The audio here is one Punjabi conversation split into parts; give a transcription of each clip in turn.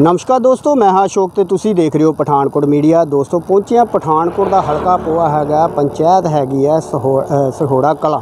ਨਮਸਕਾਰ ਦੋਸਤੋ, ਮੈਂ ਹਾਂ ਅਸ਼ੋਕ ਤੇ ਤੁਸੀਂ ਦੇਖ ਰਹੇ ਹੋ ਪਠਾਨਕੋਟ ਮੀਡੀਆ। ਦੋਸਤੋ ਪਹੁੰਚਿਆ ਪਠਾਨਕੋਟ ਦਾ ਹਲਕਾ ਪੋਆ ਹੈਗਾ, ਪੰਚਾਇਤ ਹੈਗੀ ਹੈ ਸਹੋ- ਸਹੋੜਾ ਕਲਾ।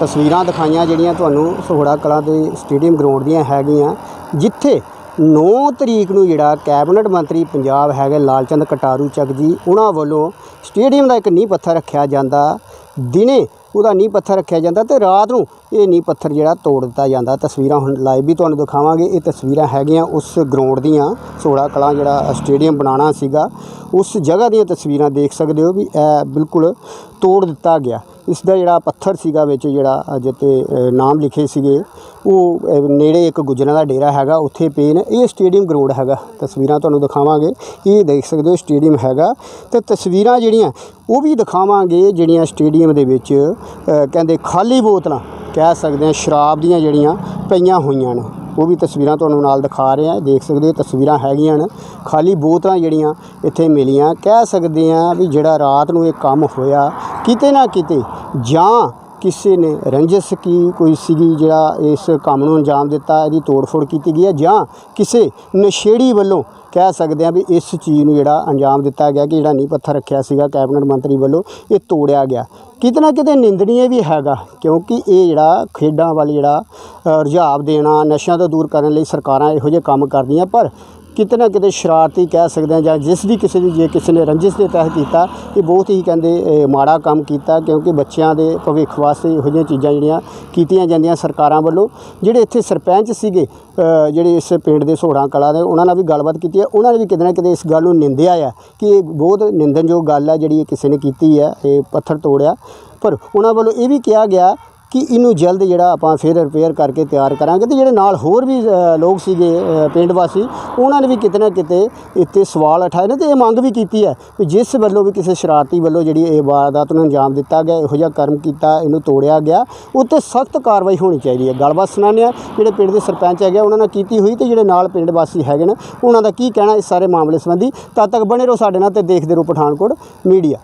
ਤਸਵੀਰਾਂ ਦਿਖਾਈਆਂ ਜਿਹੜੀਆਂ ਤੁਹਾਨੂੰ ਸਹੋੜਾ ਕਲਾ ਦੇ ਸਟੇਡੀਅਮ ਗਰਾਊਂਡ ਦੀਆਂ ਹੈਗੀਆਂ। ਜਿੱਥੇ 9 ਤਰੀਕ ਨੂੰ ਜਿਹੜਾ ਕੈਬਨਿਟ ਮੰਤਰੀ ਪੰਜਾਬ ਹੈਗੇ ਲਾਲਚੰਦ ਕਟਾਰੂ ਚੱਕ ਜੀ, ਉਹਨਾਂ ਵੱਲੋਂ ਸਟੇਡੀਅਮ ਦਾ ਇੱਕ ਨੀਂਹ ਪੱਥਰ ਰੱਖਿਆ ਜਾਂਦਾ। ਦਿਨੇ ਉਹਦਾ ਨੀਂਹ ਪੱਥਰ ਰੱਖਿਆ ਜਾਂਦਾ ਤੇ ਰਾਤ ਨੂੰ ਇਹ ਨੀਂਹ ਪੱਥਰ ਜਿਹੜਾ ਤੋੜ ਦਿੱਤਾ ਜਾਂਦਾ। ਤਸਵੀਰਾਂ ਹੁਣ ਲਾਈਵ ਵੀ ਤੁਹਾਨੂੰ ਦਿਖਾਵਾਂਗੇ। ਇਹ ਤਸਵੀਰਾਂ ਹੈਗੀਆਂ ਉਸ ਗਰਾਊਂਡ ਦੀਆਂ ਸੋੜਾ ਕਲਾਂ ਜਿਹੜਾ ਸਟੇਡੀਅਮ ਬਣਾਉਣਾ ਸੀਗਾ। ਉਸ ਜਗ੍ਹਾ ਦੀਆਂ ਤਸਵੀਰਾਂ ਦੇਖ ਸਕਦੇ ਹੋ ਵੀ ਇਹ ਬਿਲਕੁਲ ਤੋੜ ਦਿੱਤਾ ਗਿਆ। ਇਸ ਦਾ ਜਿਹੜਾ ਪੱਥਰ ਸੀਗਾ ਵਿੱਚ ਜਿਹੜਾ ਜਿੱਤੇ ਅ, ਨਾਮ ਲਿਖੇ ਸੀਗੇ ਉਹ ਨੇੜੇ ਇੱਕ ਗੁੱਜਰਾਂ ਦਾ ਡੇਰਾ ਹੈਗਾ ਉੱਥੇ ਪਏ ਨੇ ਇਹ ਸਟੇਡੀਅਮ ਗਰਾਊਂਡ ਹੈਗਾ। ਤਸਵੀਰਾਂ ਤੁਹਾਨੂੰ ਦਿਖਾਵਾਂਗੇ। ਇਹ ਦੇਖ ਸਕਦੇ ਹੋ ਸਟੇਡੀਅਮ ਹੈਗਾ। ਤੇ ਤਸਵੀਰਾਂ ਜਿਹੜੀਆਂ ਉਹ ਵੀ ਦਿਖਾਵਾਂਗੇ ਜਿਹੜੀਆਂ ਸਟੇਡੀਅਮ ਦੇ ਵਿੱਚ ਕਹਿੰਦੇ ਖਾਲੀ ਬੋਤਲਾਂ ਕਹਿ ਸਕਦੇ ਹਾਂ ਸ਼ਰਾਬ ਦੀਆਂ ਜਿਹੜੀਆਂ ਪਈਆਂ ਹੋਈਆਂ ਨੇ। ਉਹ ਵੀ ਤਸਵੀਰਾਂ ਤੁਹਾਨੂੰ ਨਾਲ ਦਿਖਾ ਰਹੇ ਆ ਦੇਖ ਸਕਦੇ ਹੋ, ਤਸਵੀਰਾਂ ਹੈਗੀਆਂ ਨੇ। ਖਾਲੀ ਬੋਤਲਾਂ ਜਿਹੜੀਆਂ ਇੱਥੇ ਮਿਲੀਆਂ। ਕਹਿ ਸਕਦੇ ਆ ਵੀ ਜਿਹੜਾ ਰਾਤ ਨੂੰ ਇਹ ਕੰਮ ਹੋਇਆ, ਕਿਤੇ ਨਾ ਕਿਤੇ ਜਾਂ ਕਿਸੇ ਨੇ ਰੰਜਿਸ਼ ਕੀ ਕੋਈ ਸੀਗੀ ਜਿਹੜਾ ਇਸ ਕੰਮ ਨੂੰ ਅੰਜਾਮ ਦਿੱਤਾ ਇਹਦੀ ਤੋੜਫੋੜ ਕੀਤੀ ਗਈ ਹੈ ਜਾਂ ਕਿਸੇ ਨਸ਼ੇੜੀ ਵੱਲੋਂ ਕਹਿ ਸਕਦੇ ਆ ਵੀ ਇਸ ਚੀਜ਼ ਨੂੰ ਜਿਹੜਾ ਅੰਜਾਮ ਦਿੱਤਾ ਗਿਆ ਕਿ ਜਿਹੜਾ ਨੀਂਹ ਪੱਥਰ ਰੱਖਿਆ ਸੀਗਾ ਕੈਬਨਿਟ ਮੰਤਰੀ ਵੱਲੋਂ ਇਹ ਤੋੜਿਆ ਗਿਆ। ਕਿਤੇ ਨਾ ਕਿਤੇ ਨਿੰਦਣੀਏ ਵੀ ਹੈਗਾ ਕਿਉਂਕਿ ਇਹ ਜਿਹੜਾ ਖੇਡਾਂ ਵੱਲ ਜਿਹੜਾ ਅ, ਰੁਝਾਵ ਦੇਣਾ ਨਸ਼ਿਆਂ ਤੋਂ ਦੂਰ ਕਰਨ ਲਈ ਸਰਕਾਰਾਂ ਇਹੋ ਜਿਹੇ ਕੰਮ ਕਰਦੀਆਂ ਪਰ ਕਿਤੇ ਨਾ ਕਿਤੇ ਸ਼ਰਾਰਤੀ ਕਹਿ ਸਕਦੇ ਆ ਜਾਂ ਜਿਸ ਵੀ ਕਿਸੇ ਦੀ ਜੇ ਕਿਸੇ ਨੇ ਰੰਜਿਸ਼ ਦੇ ਤਹਿਤ ਕੀਤਾ, ਇਹ ਬਹੁਤ ਹੀ ਕਹਿੰਦੇ ਮਾੜਾ ਕੰਮ ਕੀਤਾ ਕਿਉਂਕਿ ਬੱਚਿਆਂ ਦੇ ਭਵਿੱਖ ਵਾਸਤੇ ਇਹੋ ਜਿਹੀਆਂ ਚੀਜ਼ਾਂ ਜਿਹੜੀਆਂ ਕੀਤੀਆਂ ਜਾਂਦੀਆਂ ਸਰਕਾਰਾਂ ਵੱਲੋਂ। ਜਿਹੜੇ ਇੱਥੇ ਸਰਪੰਚ ਸੀਗੇ ਜਿਹੜੇ ਇਸ ਪਿੰਡ ਦੇ ਸੋੜਾਂ ਕਲਾ ਦੇ, ਉਹਨਾਂ ਨਾਲ ਵੀ ਗੱਲਬਾਤ ਕੀਤੀ ਹੈ। ਉਹਨਾਂ ਨੇ ਵੀ ਕਿਤੇ ਨਾ ਕਿਤੇ ਇਸ ਗੱਲ ਨੂੰ ਨਿੰਦਿਆ ਆ ਕਿ ਇਹ ਬਹੁਤ ਨਿੰਦਣਯੋਗ ਗੱਲ ਹੈ ਜਿਹੜੀ ਇਹ ਕਿਸੇ ਨੇ ਕੀਤੀ ਹੈ ਇਹ ਪੱਥਰ ਤੋੜਿਆ। ਪਰ ਉਹਨਾਂ ਵੱਲੋਂ ਇਹ ਵੀ ਕਿਹਾ ਗਿਆ ਕਿ ਇਹਨੂੰ ਜਲਦ ਜਿਹੜਾ ਆਪਾਂ ਫਿਰ ਰਿਪੇਅਰ ਕਰਕੇ ਤਿਆਰ ਕਰਾਂਗੇ ਤੇ ਜਿਹੜੇ ਨਾਲ ਹੋਰ ਵੀ ਲੋਕ ਸੀਗੇ ਪਿੰਡ ਵਾਸੀ ਉਹਨਾਂ ਨੇ ਵੀ ਕਿਤੇ ਨਾ ਕਿਤੇ ਇੱਥੇ ਸਵਾਲ ਉਠਾਏ ਨੇ ਤੇ ਇਹ ਮੰਗ ਵੀ ਕੀਤੀ ਹੈ ਕਿ ਜਿਸ ਵੱਲੋਂ ਵੀ ਕਿਸੇ ਸ਼ਰਾਰਤੀ ਵੱਲੋਂ ਜਿਹੜੀ ਇਹ ਵਾਰਦਾਤ ਨੂੰ ਅੰਜਾਮ ਦਿੱਤਾ ਗਿਆ ਇਹੋ ਜਿਹਾ ਕਰਮ ਕੀਤਾ ਇਹਨੂੰ ਤੋੜਿਆ ਗਿਆ ਉੱਤੇ ਸਖਤ ਕਾਰਵਾਈ ਹੋਣੀ ਚਾਹੀਦੀ ਹੈ। ਗੱਲਬਾਤ ਸੁਣਾਉਂਦੇ ਹਾਂ ਜਿਹੜੇ ਪਿੰਡ ਦੇ ਸਰਪੰਚ ਹੈਗੇ ਆ, ਉਹਨਾਂ ਨਾਲ ਕੀਤੀ ਹੋਈ ਤੇ ਜਿਹੜੇ ਨਾਲ ਪਿੰਡ ਵਾਸੀ ਹੈਗੇ ਨੇ ਉਹਨਾਂ ਦਾ ਕੀ ਕਹਿਣਾ ਇਸ ਸਾਰੇ ਮਾਮਲੇ ਸੰਬੰਧੀ ਤਦ ਤੱਕ ਬਣੇ ਰਹੋ ਸਾਡੇ ਨਾਲ ਤੇ ਦੇਖਦੇ ਰਹੋ ਪਠਾਨਕੋਟ ਮੀਡੀਆ।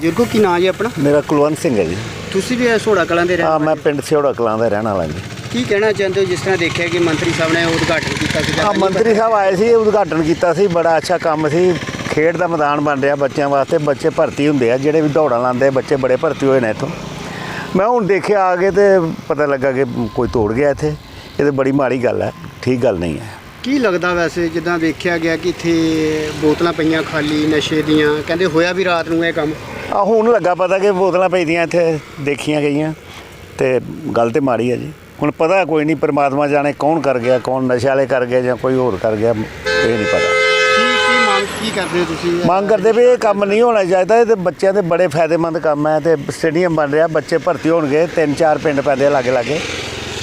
ਜਿਰਕੋ ਕੀ ਨਾਂ ਜੀ ਆਪਣਾ? ਮੇਰਾ ਕੁਲਵੰਤ ਸਿੰਘ ਹੈ ਜੀ। ਤੁਸੀਂ ਵੀ ਸੋੜਾ ਕਲਾਂ ਦੇ ਆ ਮੈਂ ਪਿੰਡ ਸਿਉੜਾ ਕਲਾਂ ਦਾ ਰਹਿਣ ਵਾਲਾ ਜੀ। ਕੀ ਕਹਿਣਾ ਚਾਹੁੰਦੇ ਹੋ ਜਿਸ ਤਰ੍ਹਾਂ ਦੇਖਿਆ ਕਿ ਮੰਤਰੀ ਸਾਹਿਬ ਨੇ ਉਦਘਾਟਨ ਕੀਤਾ ਸੀ ਆ ਮੰਤਰੀ ਸਾਹਿਬ ਆਏ ਸੀ ਉਦਘਾਟਨ ਕੀਤਾ ਸੀ ਬੜਾ ਅੱਛਾ ਕੰਮ ਸੀ। ਖੇਡ ਦਾ ਮੈਦਾਨ ਬਣ ਰਿਹਾ ਬੱਚਿਆਂ ਵਾਸਤੇ ਬੱਚੇ ਭਰਤੀ ਹੁੰਦੇ ਆ ਜਿਹੜੇ ਵੀ ਦੌੜਾਂ ਲਾਉਂਦੇ ਬੱਚੇ ਬੜੇ ਭਰਤੀ ਹੋਏ ਨੇ ਇੱਥੋਂ। ਮੈਂ ਹੁਣ ਦੇਖਿਆ ਆ ਕੇ ਤੇ ਪਤਾ ਲੱਗਾ ਕਿ ਕੋਈ ਤੋੜ ਗਿਆ ਇੱਥੇ। ਇਹ ਤੇ ਬੜੀ ਮਾੜੀ ਗੱਲ ਹੈ ਠੀਕ ਗੱਲ ਨਹੀਂ ਹੈ। ਕੀ ਲੱਗਦਾ ਵੈਸੇ ਜਿੱਦਾਂ ਵੇਖਿਆ ਗਿਆ ਕਿ ਇੱਥੇ ਬੋਤਲਾਂ ਪਈਆਂ ਖਾਲੀ ਨਸ਼ੇ ਦੀਆਂ ਕਹਿੰਦੇ ਹੋਇਆ ਵੀ ਰਾਤ ਨੂੰ ਇਹ ਕੰਮ। ਆ ਹੁਣ ਲੱਗਾ ਪਤਾ ਕਿ ਬੋਤਲਾਂ ਪਈਆਂ ਇੱਥੇ ਦੇਖੀਆਂ ਗਈਆਂ। ਤੇ ਗੱਲ ਤੇ ਮਾੜੀ ਹੈ ਜੀ। ਹੁਣ ਪਤਾ ਕੋਈ ਨਹੀਂ ਪਰਮਾਤਮਾ ਜਾਣੇ ਕੌਣ ਕਰ ਗਿਆ ਕੌਣ ਨਸ਼ੇ ਵਾਲੇ ਕਰ ਗਏ ਜਾਂ ਕੋਈ ਹੋਰ ਕਰ ਗਿਆ ਇਹ ਨਹੀਂ ਪਤਾ। ਕੀ ਕਰਦੇ ਹੋ ਤੁਸੀਂ? ਮੰਗ ਕਰਦੇ ਵੀ ਇਹ ਕੰਮ ਨਹੀਂ ਹੋਣਾ ਚਾਹੀਦਾ ਇਹ ਤੇ ਬੱਚਿਆਂ ਦੇ ਬੜੇ ਫਾਇਦੇਮੰਦ ਕੰਮ ਹੈ ਤੇ ਸਟੇਡੀਅਮ ਬਣ ਰਿਹਾ ਬੱਚੇ ਭਰਤੀ ਹੋਣਗੇ ਤਿੰਨ ਚਾਰ ਪਿੰਡ ਪੈਂਦੇ ਆ ਲਾਗੇ ਲਾਗੇ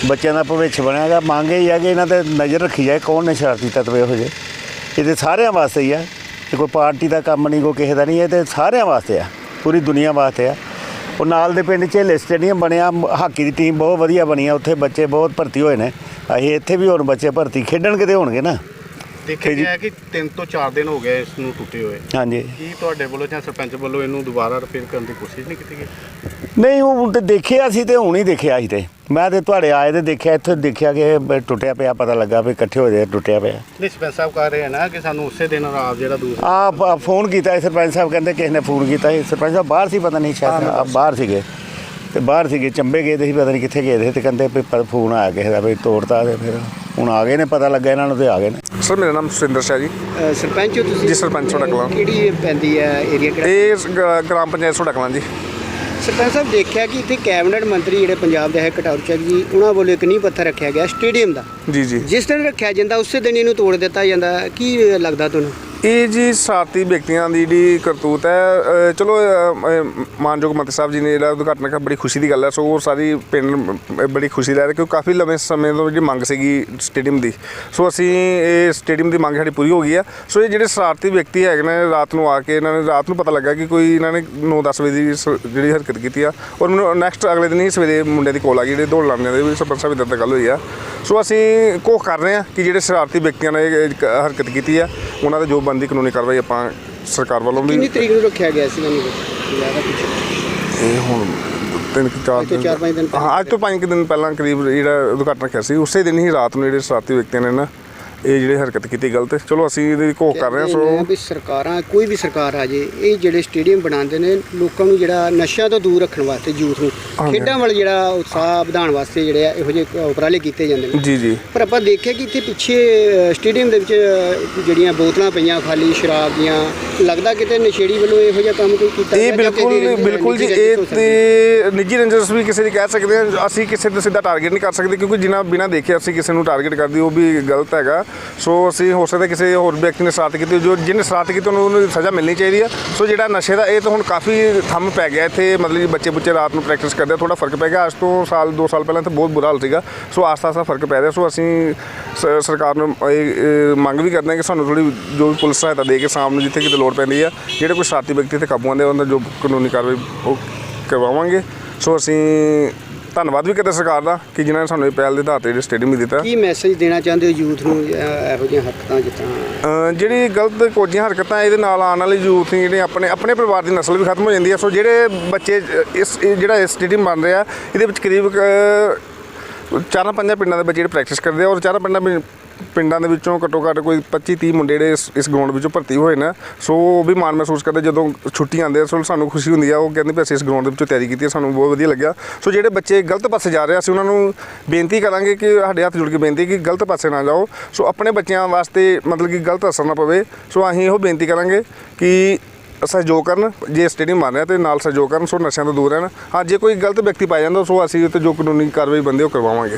ਬੱਚਿਆਂ ਦਾ ਭਵਿੱਖ ਬਣੇਗਾ ਮੰਗ ਇਹ ਹੈ ਕਿ ਇਹਨਾਂ ਤੇ ਨਜ਼ਰ ਰੱਖੀ ਜਾਏ ਕੌਣ ਨੇ ਸ਼ਰਾਰਤੀ ਤੱਤਵ ਇਹੋ ਜਿਹੇ। ਇਹ ਤੇ ਸਾਰਿਆਂ ਵਾਸਤੇ ਹੀ ਆ ਇਹ ਕੋਈ ਪਾਰਟੀ ਦਾ ਕੰਮ ਨਹੀਂ ਕੋਈ ਕਿਸੇ ਦਾ ਨਹੀਂ ਇਹ ਤੇ ਸਾਰਿਆਂ ਵਾਸਤੇ ਆ। ਪੂਰੀ ਦੁਨੀਆ ਵਾਸਤੇ ਆ। ਉਹ ਨਾਲ ਦੇ ਪਿੰਡ 'ਚ ਝੇਲੇ ਸਟੇਡੀਅਮ ਬਣਿਆ ਹਾਕੀ ਦੀ ਟੀਮ ਬਹੁਤ ਵਧੀਆ ਬਣੀ ਆ। ਉੱਥੇ ਬੱਚੇ ਬਹੁਤ ਭਰਤੀ ਹੋਏ ਨੇ। ਅਸੀਂ ਇੱਥੇ ਵੀ ਹੁਣ ਬੱਚੇ ਭਰਤੀ ਖੇਡਣ ਕਿਤੇ ਹੋਣਗੇ ਨਾ? ਦੇਖਿਆ ਗਿਆ ਕਿ 3 ਤੋਂ 4 ਦਿਨ ਹੋ ਗਏ ਇਸ ਨੂੰ ਟੁੱਟੇ ਹੋਏ। ਹਾਂਜੀ। ਕੀ ਤੁਹਾਡੇ ਵੱਲੋਂ ਜਾਂ ਸਰਪੰਚ ਵੱਲੋਂ ਇਹਨੂੰ ਦੁਬਾਰਾ ਰਿਪੇਅਰ ਕਰਨ ਦੀ ਕੋਸ਼ਿਸ਼ ਨਹੀਂ ਕੀਤੀ ਗਈ? ਨਹੀਂ ਉਹ ਤੇ ਦੇਖਿਆ ਸੀ ਤੇ ਹੁਣ ਹੀ ਦੇਖਿਆ ਸੀ ਤੇ। ਮੈਂ ਤੇ ਤੁਹਾਡੇ ਆਏ ਤੇ ਦੇਖਿਆ ਇੱਥੇ ਦੇਖਿਆ ਕਿ ਇਹ ਬ- ਟੁੱਟਿਆ ਪਿਆ ਪਤਾ ਲੱਗਾ ਵੀ ਇਕੱਠੇ ਹੋ ਜਾਏ ਟੁੱਟਿਆ ਪਿਆ। ਨਹੀਂ ਸਰਪੰਚ ਸਾਹਿਬ ਕਹਿ ਰਹੇ ਆ ਨਾ ਕਿ ਸਾਨੂੰ ਉਸੇ ਦਿਨ ਰਾਤ ਜਿਹੜਾ ਦੂਸਰਾ ਆ ਪ- ਫੋਨ ਕੀਤਾ ਸੀ ਸਰਪੰਚ ਸਾਹਿਬ ਕਹਿੰਦੇ ਕਿਸੇ ਨੇ ਫੋਨ ਕੀਤਾ ਸੀ। ਸਰਪੰਚ ਸਾਹਿਬ ਬਾਹਰ ਸੀ ਪਤਾ ਨਹੀਂ ਸ਼ਾਇਦ ਆ ਬਾਹਰ ਸੀਗੇ। ਤੇ ਬਾਹਰ ਸੀਗੇ ਚੰਬੇ ਗਏ ਤੇ ਸੀ ਪਤਾ ਨਹੀਂ ਕਿੱਥੇ ਗਏ ਤੇ ਤੇ ਕਹਿੰਦੇ ਵੀ ਪ- ਫੋਨ ਆਇਆ ਕਿਸੇ ਦਾ ਵੀ ਤੋੜਤਾ ਤੇ ਫਿਰ ਹੁਣ ਆ ਗਏ ਨੇ ਪਤਾ ਲੱਗਾ ਇਹਨਾਂ ਨੂੰ ਤੇ ਆ ਗਏ ਨੇ। ਸਰ ਮੇਰਾ ਨਾਮ ਸੁਰਿੰਦਰ ਸ਼ਾਹ ਜੀ। ਸਰਪੰਚ ਹੋ ਤੁਸੀਂ? ਜੀ, ਸਰਪੰਚ ਸੋੜਾ ਕਲਾਂ। ਕਿਹੜੀ ਪੈਂਦੀ ਹੈ ਏਰੀਆ ਕਿਹੜਾ? ਇਹ ਸ- ਗ- ਗ੍ਰਾਮ ਪੰਚਾਇਤ ਸੁੜਾ ਕਲਾਂ ਜੀ। ਸਰਪੰਚ ਸਾਹਿਬ ਦੇਖਿਆ ਕਿ ਇੱਥੇ ਕੈਬਨਿਟ ਮੰਤਰੀ ਜਿਹੜੇ ਪੰਜਾਬ ਦੇ ਹੈ ਕਟੌਰ ਚੱਕ ਜੀ ਉਹਨਾਂ ਵੱਲੋਂ ਇੱਕ ਨੀਂਹ ਪੱਥਰ ਰੱਖਿਆ ਗਿਆ ਸਟੇਡੀਅਮ ਦਾ। ਜੀ ਜੀ। ਜਿਸ ਦਿਨ ਰੱਖਿਆ ਜਾਂਦਾ ਉਸੇ ਦਿਨ ਇਹਨੂੰ ਤੋੜ ਦਿੱਤਾ ਜਾਂਦਾ। ਕੀ ਲੱਗਦਾ ਤੁਹਾਨੂੰ? ਇਹ ਜੀ ਸ਼ਰਾਰਤੀ ਵਿਅਕਤੀਆਂ ਦੀ ਜਿਹੜੀ ਕਰਤੂਤ ਹੈ ਚਲੋ ਮਾਨਯੋਗ ਮੰਤਰੀ ਸਾਹਿਬ ਜੀ ਨੇ ਜਿਹੜਾ ਉਦਘਾਟਨ ਕੀਤਾ ਬੜੀ ਖੁਸ਼ੀ ਦੀ ਗੱਲ ਹੈ। ਸੋ ਉਹ ਸਾਰੀ ਪਿੰਡ ਬੜੀ ਖੁਸ਼ੀ ਲੈ ਰਹੇ, ਕਿਉਂਕਿ ਕਾਫੀ ਲੰਮੇ ਸਮੇਂ ਤੋਂ ਜਿਹੜੀ ਮੰਗ ਸੀਗੀ ਸਟੇਡੀਅਮ ਦੀ। ਸੋ ਅਸੀਂ ਇਹ ਸਟੇਡੀਅਮ ਦੀ ਮੰਗ ਸਾਡੀ ਪੂਰੀ ਹੋ ਗਈ ਆ ਸੋ ਇਹ ਜਿਹੜੇ ਸ਼ਰਾਰਤੀ ਵਿਅਕਤੀ ਹੈਗੇ ਨੇ, ਰਾਤ ਨੂੰ ਆ ਕੇ ਇਹਨਾਂ ਨੇ, ਰਾਤ ਨੂੰ ਪਤਾ ਲੱਗਾ ਕਿ ਕੋਈ ਇਹਨਾਂ ਨੇ 9-10 ਵਜੇ ਦੀ ਜਿਹੜੀ ਹਰਕਤ ਕੀਤੀ ਆ। ਔਰ ਮੈਨੂੰ ਨੈਕਸਟ ਅਗਲੇ ਦਿਨ ਹੀ ਸਵੇਰੇ ਮੁੰਡੇ ਦੀ ਕੋਲ ਆ ਗਈ, ਜਿਹੜੇ ਦੌੜ ਲਾਉਂਦੇ ਦੇ ਵੀ ਸਰਪੰਚ ਸਾਹਿਬ ਇੱਦਾਂ ਤਾਂ ਗੱਲ ਹੋਈ ਆ। ਸੋ ਅਸੀਂ ਕੋਸ਼ਿਸ਼ ਕਰ ਰਹੇ ਹਾਂ ਕਿ ਜਿਹੜੇ ਸ਼ਰਾਰਤੀ ਵਿਅਕਤੀਆਂ ਨੇ ਇਹ ਹਰਕਤ ਕੀਤੀ ਆ, ਉਹਨਾਂ ਤੇ ਜੋ ਬੰਦੀ ਕਾਨੂੰਨੀ ਕਾਰਵਾਈ ਆਪਾਂ ਸਰਕਾਰ ਵੱਲੋਂ ਕਿੰਨੀ ਵੀ ਤਰੀਕ ਨੂੰ ਰੱਖਿਆ ਗਿਆ ਸੀ ਮੈਨੂੰ ਜ਼ਿਆਦਾ ਕੁਝ ਇਹ ਹੁਣ ਤਿੰਨ ਕੁ ਚਾਰ ਪੰਜ ਦਿਨ ਪਹਿਲਾਂ। ਹਾਂ ਅੱਜ ਤੋਂ ਪੰਜ ਕੁ ਦਿਨ ਪਹਿਲਾਂ ਕਰੀਬ ਜਿਹੜਾ ਉਦਘਾਟਨ ਰੱਖਿਆ ਸੀ ਉਸੇ ਦਿਨ ਹੀ ਰਾਤ ਨੂੰ ਜਿਹੜੇ ਸ਼ਰਾਰਤੀ ਵਿਅਕਤੀਆਂ ਨੇ ਨਾ ਇਹ ਜਿਹੜੇ ਹਰਕਤ ਕੀਤੀ ਗਲਤ ਹੈ ਚਲੋ ਅਸੀਂ ਇਹਦੀ ਘੋਖ ਕਰ ਰਹੇ ਹਾਂ ਸੋ ਵੀ ਸਰਕਾਰਾਂ ਕੋਈ ਵੀ ਸਰਕਾਰ ਆ ਜੇ ਇਹ ਜਿਹੜੇ ਸਟੇਡੀਅਮ ਬਣਾਉਂਦੇ ਨੇ ਲੋਕਾਂ ਨੂੰ ਜਿਹੜਾ ਨਸ਼ਿਆਂ ਤੋਂ ਦੂਰ ਰੱਖਣ ਵਾਸਤੇ ਯੂਥ ਨੂੰ। ਖੇਡਾਂ ਵੱਲ ਜਿਹੜਾ ਉਤਸ਼ਾਹ ਵਧਾਉਣ ਵਾਸਤੇ ਜਿਹੜੇ ਆ ਇਹੋ ਜਿਹੇ ਉਪਰਾਲੇ ਕੀਤੇ ਜਾਂਦੇ ਨੇ ਜੀ ਜੀ ਪਰ ਆਪਾਂ ਦੇਖਿਆ ਕਿ ਇੱਥੇ ਪਿੱਛੇ ਸਟੇਡੀਅਮ ਦੇ ਵਿੱਚ ਜਿਹੜੀਆਂ ਬੋਤਲਾਂ ਪਈਆਂ ਖਾਲੀ ਸ਼ਰਾਬ ਦੀਆਂ ਲੱਗਦਾ ਕਿਤੇ ਨਸ਼ੇੜੀ ਵੱਲੋਂ ਇਹੋ ਜਿਹਾ ਕੰਮ ਕੋਈ ਕੀਤਾ ਇਹ ਬਿਲਕੁਲ ਬਿਲਕੁਲ ਜੀ ਇਹ? ਤੇ ਨਿੱਜੀ ਰੰਜਸ ਵੀ ਕਿਸੇ ਦੀ ਕਹਿ ਸਕਦੇ ਹਾਂ ਅਸੀਂ ਕਿਸੇ ਦਾ ਸਿੱਧਾ ਟਾਰਗੇਟ ਨਹੀਂ ਕਰ ਸਕਦੇ ਕਿਉਂਕਿ ਜਿਨ੍ਹਾਂ ਬਿਨਾਂ ਦੇਖੇ ਅਸੀਂ ਕਿਸੇ ਨੂੰ ਟਾਰਗੇਟ ਕਰਦੇ ਉਹ ਵੀ ਗਲਤ ਹੈਗਾ ਸੋ ਅਸੀਂ ਹੋ ਸਕਦਾ ਕਿਸੇ ਹੋਰ ਵਿਅਕਤੀ ਨੇ ਸ਼ਰਾਰਤ ਕੀਤੀ, ਜੋ ਜਿਹਨੇ ਸ਼ਰਾਰਤ ਕੀਤੀ, ਉਹਨੂੰ ਉਹਨੂੰ ਸਜ਼ਾ ਮਿਲਣੀ ਚਾਹੀਦੀ ਹੈ ਸੋ ਜਿਹੜਾ ਨਸ਼ੇ ਦਾ, ਇਹ ਤਾਂ ਹੁਣ ਕਾਫੀ ਥੰਮ ਪੈ ਗਿਆ ਇੱਥੇ, ਮਤਲਬ ਜੀ ਬੱਚੇ ਬੁੱਚੇ ਰਾਤ ਨੂੰ ਪ੍ਰੈਕਟਿਸ ਕਰਦੇ ਆ ਥੋੜਾ ਫ਼ਰਕ ਪੈ ਗਿਆ। ਅੱਜ ਤੋਂ ਸਾਲ 2 ਸਾਲ ਪਹਿਲਾਂ ਤਾਂ ਬਹੁਤ ਬੁਰਾ ਹਾਲ ਸੀਗਾ। ਸੋ ਆਸਤਾ ਆਸਤਾ ਫ਼ਰਕ ਪੈ ਰਿਹਾ। ਸੋ ਅਸੀਂ ਸਰਕਾਰ ਨੂੰ ਇਹ ਇਹ ਮੰਗ ਵੀ ਕਰਦੇ ਹਾਂ ਕਿ ਸਾਨੂੰ ਥੋੜੀ ਜੋ ਵੀ ਪੁਲਿਸ ਸਹਾਇਤਾ ਦੇ ਕੇ ਸ਼ਾਮ ਨੂੰ ਜਿੱਥੇ ਕਿਤੇ ਲੋੜ ਪੈਂਦੀ ਆ, ਜਿਹੜੇ ਕੋਈ ਸ਼ਰਾਰਤੀ ਵਿਅਕਤੀ ਤੇ ਕਾਬੂ ਆਉਂਦੇ ਉਹਨਾਂ ਦਾ ਜੋ ਕਾਨੂੰਨੀ ਕਾਰਵਾਈ ਉਹ ਕਰਵਾਵਾਂਗੇ। ਸੋ ਅਸੀਂ ਧੰਨਵਾਦ ਵੀ ਕਰਦੇ ਸਰਕਾਰ ਦਾ ਕਿ ਜਿਨ੍ਹਾਂ ਨੇ ਸਾਨੂੰ ਇਹ ਪਹਿਲ ਦੇ ਆਧਾਰ ਤੇ ਜਿਹੜੇ ਸਟੇਡੀਅਮ ਵੀ ਦਿੱਤਾ। ਕੀ ਮੈਸੇਜ ਦੇਣਾ ਚਾਹੁੰਦੇ ਹੋ ਯੂਥ ਨੂੰ ਇਹੋ ਜਿਹੀਆਂ ਹਰਕਤਾਂ ਅਹ ਜਿਹੜੀ ਗਲਤ ਕੋਝੀਆਂ ਹਰਕਤਾਂ ਇਹਦੇ ਨਾਲ ਆਉਣ ਵਾਲੇ ਯੂਥ ਨੇ ਜਿਹੜੇ ਆਪਣੇ ਆਪਣੇ ਪਰਿਵਾਰ ਦੀ ਨਸਲ ਵੀ ਖਤਮ ਹੋ ਜਾਂਦੀ ਹੈ। ਸੋ ਜਿਹੜੇ ਬੱਚੇ ਇਸ ਇਹ ਜਿਹੜਾ ਇਹ ਸਟੇਡੀਅਮ ਬਣ ਰਿਹਾ ਇਹਦੇ ਵਿੱਚ ਕਰੀਬ ਅਹ, ਚਾਰਾਂ ਪੰਜਾਂ ਪਿੰਡਾਂ ਦੇ ਬੱਚੇ ਜਿਹੜੇ ਪ੍ਰੈਕਟਿਸ ਕਰਦੇ ਆ ਔਰ ਚਾਰਾਂ ਪਿੰਡਾਂ ਪਿੰ- ਪਿੰਡਾਂ ਦੇ ਵਿੱਚੋਂ ਘੱਟੋ ਘੱਟ ਕੋਈ 25 30 ਮੁੰਡੇ ਜਿਹੜੇ ਇਸ ਇਸ ਗਰਾਊਂਡ ਵਿੱਚੋਂ ਭਰਤੀ ਹੋਏ ਨੇ। ਸੋ ਉਹ ਵੀ ਮਾਣ ਮਹਿਸੂਸ ਕਰਦੇ ਜਦੋਂ ਛੁੱਟੀ ਆਉਂਦੇ ਆ ਸੋ ਸਾਨੂੰ ਖੁਸ਼ੀ ਹੁੰਦੀ ਆ। ਉਹ ਕਹਿੰਦੇ ਵੀ ਅਸੀਂ ਇਸ ਗਰਾਊਂਡ ਦੇ ਵਿੱਚੋਂ ਤਿਆਰੀ ਕੀਤੀ ਹੈ, ਸਾਨੂੰ ਬਹੁਤ ਵਧੀਆ ਲੱਗਿਆ। ਸੋ ਜਿਹੜੇ ਬੱਚੇ ਗਲਤ ਪਾਸੇ ਜਾ ਰਹੇ ਆ, ਅਸੀਂ ਉਹਨਾਂ ਨੂੰ ਬੇਨਤੀ ਕਰਾਂਗੇ ਕਿ ਸਾਡੇ ਹੱਥ ਜੁੜ ਕੇ ਬੇਨਤੀ ਕਿ ਗਲਤ ਪਾਸੇ ਨਾ ਜਾਓ। ਸੋ ਆਪਣੇ ਬੱਚਿਆਂ ਵਾਸਤੇ ਮਤਲਬ ਕਿ ਗਲਤ ਅਸਰ ਨਾ ਪਵੇ। ਸੋ ਅਸੀਂ ਇਹੋ ਬੇਨਤੀ ਕਰਾਂਗੇ ਕਿ ਸਹਿਯੋਗ ਕਰਨ, ਜੇ ਸਟੇਡੀਅਮ ਬਣ ਰਿਹਾ ਤੇ ਨਾਲ ਸਹਿਯੋਗ ਕਰਨ, ਸੋ ਨਸ਼ਿਆਂ ਤੋਂ ਦੂਰ ਰਹਿਣ। ਹਾਂ, ਜੇ ਕੋਈ ਗਲਤ ਵਿਅਕਤੀ ਪਾਇਆ ਜਾਂਦਾ, ਸੋ ਅਸੀਂ ਉਹ ਤੇ ਜੋ ਕਾਨੂੰਨੀ ਕਾਰਵਾਈ ਬੰਦੇ ਉਹ ਕਰਵਾਵਾਂਗੇ।